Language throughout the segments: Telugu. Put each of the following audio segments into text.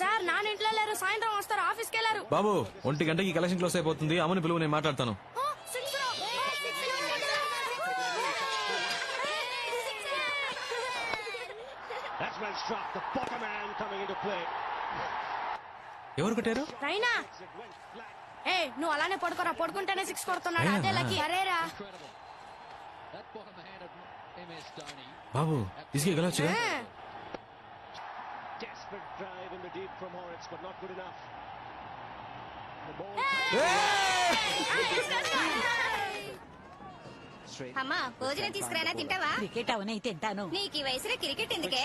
సార్ నాన్న ఇంట్లో లేరు. సాయంత్రం వస్తారు. ఆఫీస్కి వెళ్ళారు. బాబు ఒంటి గంటకి కలెక్షన్ క్లోజ్ అయిపోతుంది. అమ్మని పిలువు నేను మాట్లాడతాను. ఎవరు కొట్టారు? రైనా. ఏ నువ్వు అలానే పడుకోరా. పడుకుంటేనే సిక్స్ కొడుతున్నాడు? అదే MS Dhoni. Babu ఇసుకే Desperate drive in the deep from Horitz, but not good enough. The ball. అమ్మా భోజనం తీసుకురానా తింటావా క్రికెట్ అవనై తింటాను నీకు ఈ వయసులో క్రికెట్ ఎందుకే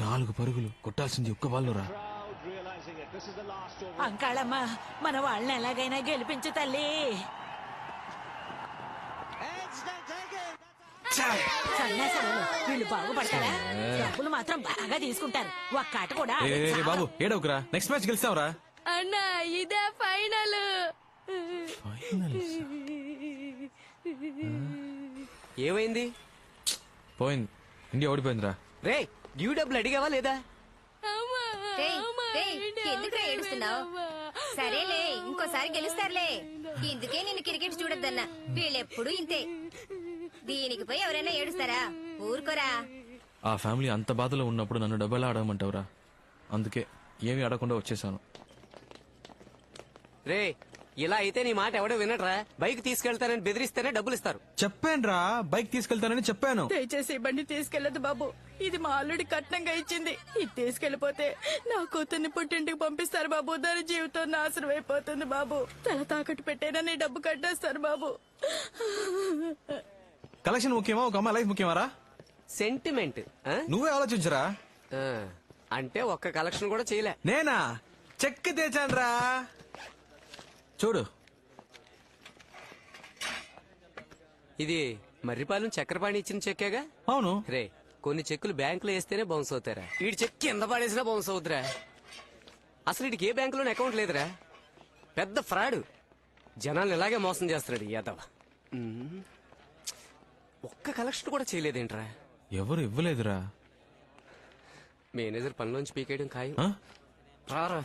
నాలుగు పరుగులు కొట్టాల్సింది ఒక్క బాల్లో రా. అంకాళమ్మ మన వాళ్ళని ఎలాగైనా గెలిపించు తల్లి సన్యాసాలు వీళ్ళు బాగుపడతారా? డబ్బులు మాత్రం బాగా తీసుకుంటారు. ఒక్క ఆట కూడా ఏ, ఏ, ఏ, బాబు ఏడవకురా. నెక్స్ట్ మ్యాచ్ గెలిస్తావురా. అన్నా ఇదే ఫైనల్. ఏమైంది? పోయింది. ఇండియా ఓడిపోయిందిరా. రే డ్యూ డబ్బులు అడిగావా లేదా? రేయ్, రేయ్, ఎందుకురా ఏడుస్తున్నావ్? సరేలే ఇంకోసారి గెలుస్తారులే. ఇందుకే నేను క్రికెట్ చూడొద్దన్నా. వీళ్ళెప్పుడు ఇంతే. దీనికి పోయి ఎవరైనా ఏడుస్తారా? ఊరుకోరా. ఆ ఫ్యామిలీ అంత బాధలో ఉన్నప్పుడు నన్ను డబ్బులు ఆడమంటావురా అందుకే ఏమీ ఆడకుండా వచ్చేసాను. రే ఇలా అయితే నీ మాట ఎవడో వినట్రా? బైక్ తీసుకెళ్తానని బెదిరిస్తేనే డబ్బులు ఇస్తారు చెప్పానురా బైక్ తీసుకెళ్తానని చెప్పాను. దయచేసి ఈ బండి తీసుకెళ్ళదు బాబు. ఇది మా అల్లుడి కట్నంగా ఇచ్చింది. ఇది తీసుకెళ్ళిపోతే నా కూతుర్ని పుట్టింటికి పంపిస్తారు బాబు. దాని జీవితం నాశనం అయిపోతుంది బాబు. తల తాకట్టు పెట్టేనని డబ్బు కట్టేస్తారు బాబు. కలెక్షన్ ముఖ్యమా? ఒక అమ్మాయి లైఫ్ ముఖ్యమారా? సెంటిమెంట్ ఆ? నువ్వే ఆలోచించరా. ఆ, అంటే ఒక్క కలెక్షన్ కూడా చేయలే. నేనా? చెక్ తెచ్చానురా. చూడు. ఇది మర్రిపాలెం చక్రపాణి ఇచ్చిన చెక్కేగా? అవును. రే కొన్ని చెక్కులు బ్యాంకులో వేస్తేనే బౌన్స్ అవుతారా వీడి చెక్ కింద పడేసినా బౌన్స్ అవుతురా అసలు వీడికి ఏ బ్యాంకులోనే అకౌంట్ లేదురా. పెద్ద ఫ్రాడ్ జనాలు ఇలాగే మోసం చేస్తున్నాడు యాదవ. ఒక్క కలెక్షన్ కూడా చేయలేదేంట్రా? ఎవరు ఇవ్వలేదురా. మేనేజర్ పనిలోంచి పీకేయడం ఖాయం? రారా.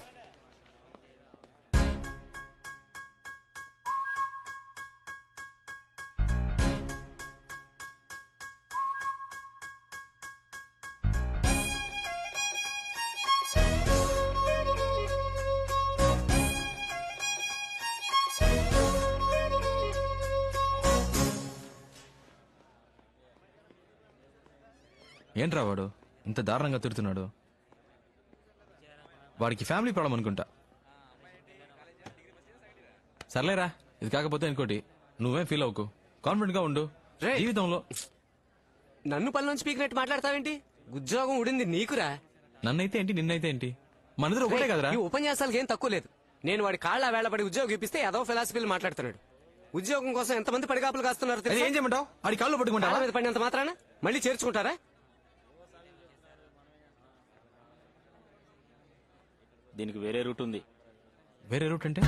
ఏంట్రా వాడు? ఇంత దారుణంగా తిడుతున్నాడు. వాడికి ఫ్యామిలీ ప్రాబ్లం అనుకుంటా. సర్లేరా ఇది కాకపోతే ఇంకోటి. నువ్వేం ఫీల్ అవ్వకు. కాన్ఫిడెంట్గా ఉండు. రేయ్. జీవితంలో నన్ను పనిలోంచి పీకినట్టు మాట్లాడతావేంటి? ఉద్యోగం ఉడింది నీకురా. నన్నైతే ఏంటి నిన్నైతే ఏంటి? మనిద్దరు ఒకటే కదరా? ఈ ఉపన్యాసాలకు ఏం తక్కువ లేదు. నేను వాడి కాళ్ళ వేళపడి ఉద్యోగం ఇప్పిస్తే ఏదో ఫిలాసఫీలు మాట్లాడుతున్నాడు. ఉద్యోగం కోసం ఎంతమంది పడిగాపులు కాస్తున్నారు తెలుసా? ఏం చేయమంటావు? ఆడి కాళ్ళు కాళ్ళ పట్టుకుంటావా మీద పడినంత మాత్రాన? మళ్ళీ చేర్చుకుంటారా? దీనికి వేరే రూట్ ఉంది. వేరే రూట్ అంటే?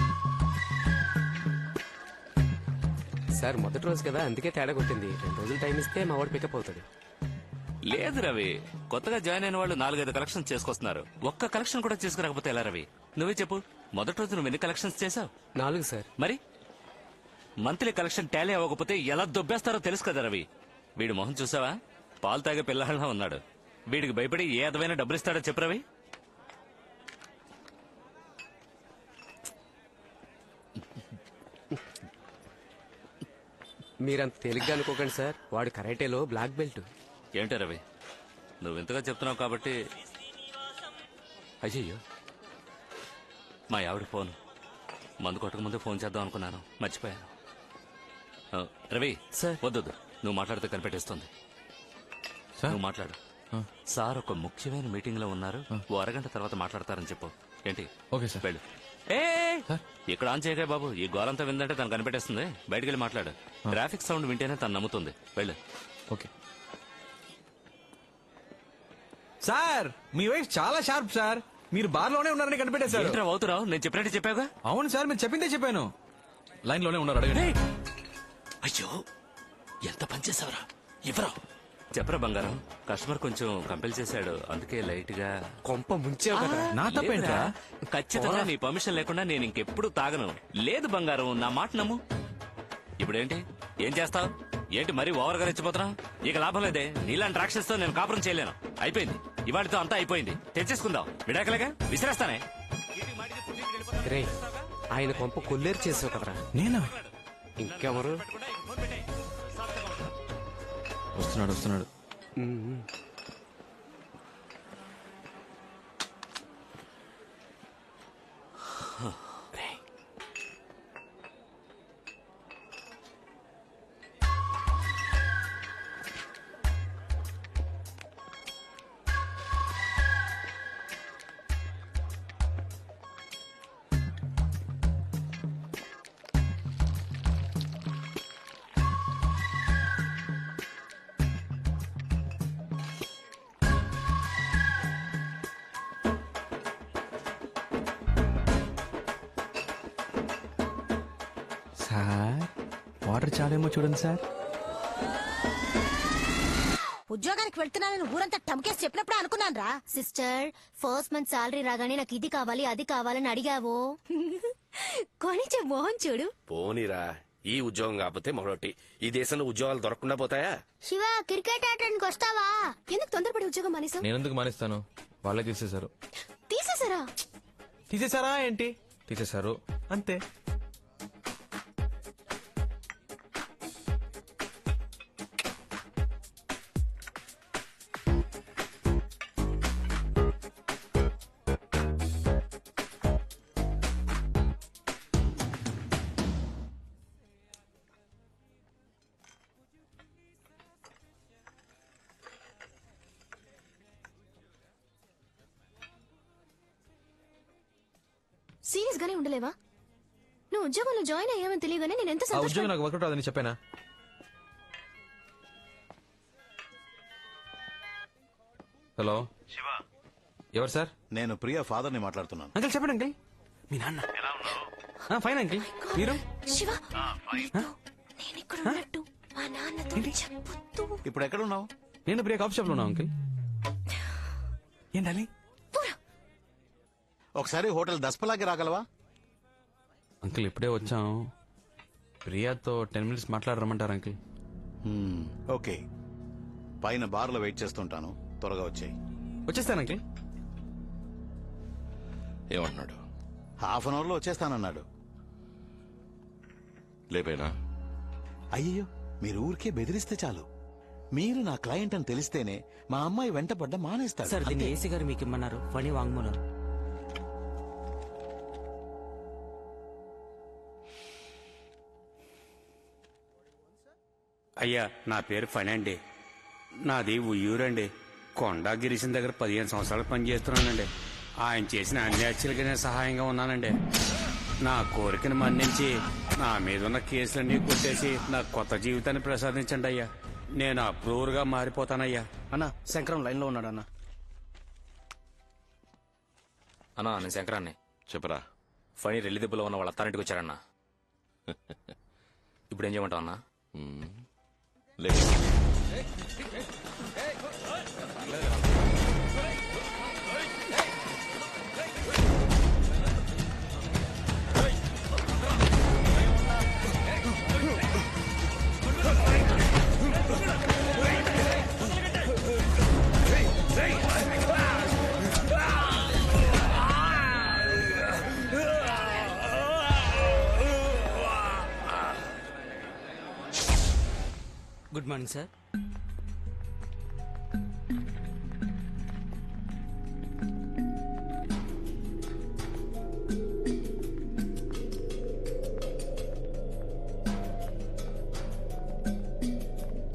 సార్ మొదటి రోజు కదా అందుకే తేడా కొట్టింది. రెండు రోజులు టైం ఇస్తే మా వాడు పికప్ అవుతాడు. లేదు రవి కొత్తగా జాయిన్ అయిన వాళ్ళు నాలుగైదు కలెక్షన్స్ చేసుకొస్తున్నారు. ఒక్క కలెక్షన్ కూడా చేసుకురాకపోతే ఎలా రవి? నువ్వే చెప్పు. మొదటి రోజు నువ్వు ఎన్ని కలెక్షన్స్ చేసావు నాలుగు సార్. మరి? మంత్లీ కలెక్షన్ టాలీ అవ్వకపోతే ఎలా దొబ్బేస్తారో తెలుసు కదా రవి. వీడి మొహం చూసావా? పాలు తాగే పిల్లహళ్ళ ఉన్నాడు. వీడికి భయపడి ఏ అదమైన డబ్బులు ఇస్తాడో చెప్పు రవి. మీరంత తేలిగ్గా అనుకోకండి సార్. వాడు కరాటేలో బ్లాక్ బెల్ట్. ఏంటో రవి? నువ్వు ఇంతగా చెప్తున్నావు కాబట్టి అయ్యయ్యో. మా ఆవిడ ఫోన్. మందు కొట్టక ముందే ఫోన్ చేద్దాం అనుకున్నాను. మర్చిపోయాను. ఆ, రవి సార్. వద్దొద్దు నువ్వు మాట్లాడితే కనిపెట్టేస్తుంది. సార్. నువ్వు మాట్లాడు. ఆ. సార్ ఒక ముఖ్యమైన మీటింగ్లో ఉన్నారు ఓ అరగంట తర్వాత మాట్లాడతారని చెప్పు. ఏంటి? Okay sir. వెళ్ళు. ఏ. ఇక్కడ ఆన్ చేయగా బాబు. ఈ గోలంతా విందంటే తను కనిపెట్టేస్తుంది. బయటికి వెళ్ళి మాట్లాడు. ట్రాఫిక్ సౌండ్ వింటేనే తను నమ్ముతుంది. వెళ్ళు. ఓకే. సార్ మీ వైఫ్ చాలా షార్ప్ సార్. మీరు బార్లోనే ఉన్నారని కనిపెట్టేశారు. ఏంట్రా అవుతురావు నేను చెప్పినట్టు చెప్పావుగా? అవును సార్ మీరు చెప్పిందే చెప్పాను. లైన్లోనే ఉన్నారు అడగండి అయ్యో! ఎంత పని చేసావురా ఇవ్వరా చెప్పరా బంగారం? కస్టమర్ కొంచెం కంపెల్ చేశాడు. అందుకే లైట్గా కొంప ముంచావు కదా. నా తప్పేంట్రా? ఖచ్చితంగా నీ పర్మిషన్ లేకుండా నేను ఇంకెప్పుడు తాగను. లేదు బంగారం నా మాట నమ్ము. ఇప్పుడేంటి? ఏం చేస్తావు? ఏంటి మరీ ఓవర్గా రెచ్చిపోతున్నా ఇక లాభం లేదే. నీలాంటి రాక్షసుతో నేను కాపురం చేయలేను. అయిపోయింది. ఇవాటితో అంతా అయిపోయింది. తెచ్చేసుకుందాం. విడాకలేగా? విసిరేస్తానే. రే ఆయన కొంప కొల్లేరు చేసావు కదరా. నేనా? ఇంకెవరు? 押しなる押となる。うんうん。వాటర్ చాలేమో చూడండి సార్. ఉద్యోగానికి వెళ్తున్నానని ఊరంతా టమ్కేసి చెప్పినప్పుడు అనుకున్నాను రా సిస్టర్ ఫస్ట్ మంత్ సాలరీ రాగానే నాకు ఇది కావాలి అది కావాలని అడిగావు. కొనిచ్చే మోహన్ చూడు. పోనీరా ఈ ఉద్యోగం కాకపోతే మరొకటి. ఈ దేశంలో ఉద్యోగాలు దొరకకుండా పోతాయా? శివ క్రికెట్ ఆడడానికి వస్తావా? ఎందుకు తొందరపడి ఉద్యోగం మానేసాం నేను ఎందుకు మానేస్తాను? వాళ్ళే తీసేశారు. తీసేసారా తీసేశారా ఏంటి? తీసేశారు. అంతే. సీరియస్ గానే ఉండలేవా? నువ్వు ఉద్యోగంలో జాయిన్ అయ్యామని తెలియగానే నేను ఎంత ఆ ఉద్యోగం సంతోషం నాకు వర్కౌట్ అదని చెప్పానా? హలో. శివ. ఎవరు సార్? నేను ప్రియా ఫాదర్ని మాట్లాడుతున్నాను. అంకిల్ చెప్పండి అంకిల్. మీ నాన్న. ఆ, ఫైన్ అంకిల్. మీరు? శివ. నేను ఇక్కడ ఉన్నట్టు మా నాన్నతో చెప్పొద్దు ఇప్పుడు ఎక్కడ ఉన్నావు నేను ప్రియ కాఫీ షాప్లో ఉన్నా అంకిల్ ఏంటాలి ఒకసారి హోటల్ దస్పలాకి రాగలవా? అంకిల్ ఇప్పుడే వచ్చాం. ప్రియాతో టెన్ మినిట్స్ మాట్లాడరమ్మంటారు అంకిల్? Hmm, okay. పైన బార్లో వెయిట్ చేస్తుంటాను. త్వరగా వచ్చాయి. వచ్చేస్తాను అంకిల్. ఏమంటున్నాడు హాఫ్ అన్ అవర్లో వచ్చేస్తానన్నాడు. లేపేనా? అయ్యో మీరు ఊరికే బెదిరిస్తే చాలు. మీరు నా క్లయింట్ అని తెలిస్తేనే మా అమ్మాయి వెంటపడ్డ మానేస్తాడు. సార్ దీన్ని. ఏసీ గారు మీకు ఇమ్మన్నారు. ఫణి వాంగ్మూలం. అయ్యా నా పేరు ఫణి అండి. నాది ఉయ్యూరండి కొండా గిరీశం దగ్గర పదిహేను సంవత్సరాలు పనిచేస్తున్నానండి. ఆయన చేసిన అన్ని హత్యలకి నేను సహాయంగా ఉన్నానండి. నా కోరికను మన్నించి నా మీద ఉన్న కేసులన్నీ కొట్టేసి నా కొత్త జీవితాన్ని ప్రసాదించండి అయ్యా. నేను అప్రూవర్గా మారిపోతానయ్యా. అన్న శంకరం లైన్లో ఉన్నాడు అన్న. అన్నా నేను శంకరాన్ని. చెప్పరా. ఫణి రెల్లి దెబ్బలో ఉన్న వాళ్ళ అత్తారింటికి వచ్చారన్నా. ఇప్పుడు ఏం చేయమంటావు అన్నా? లేదు Good morning, sir.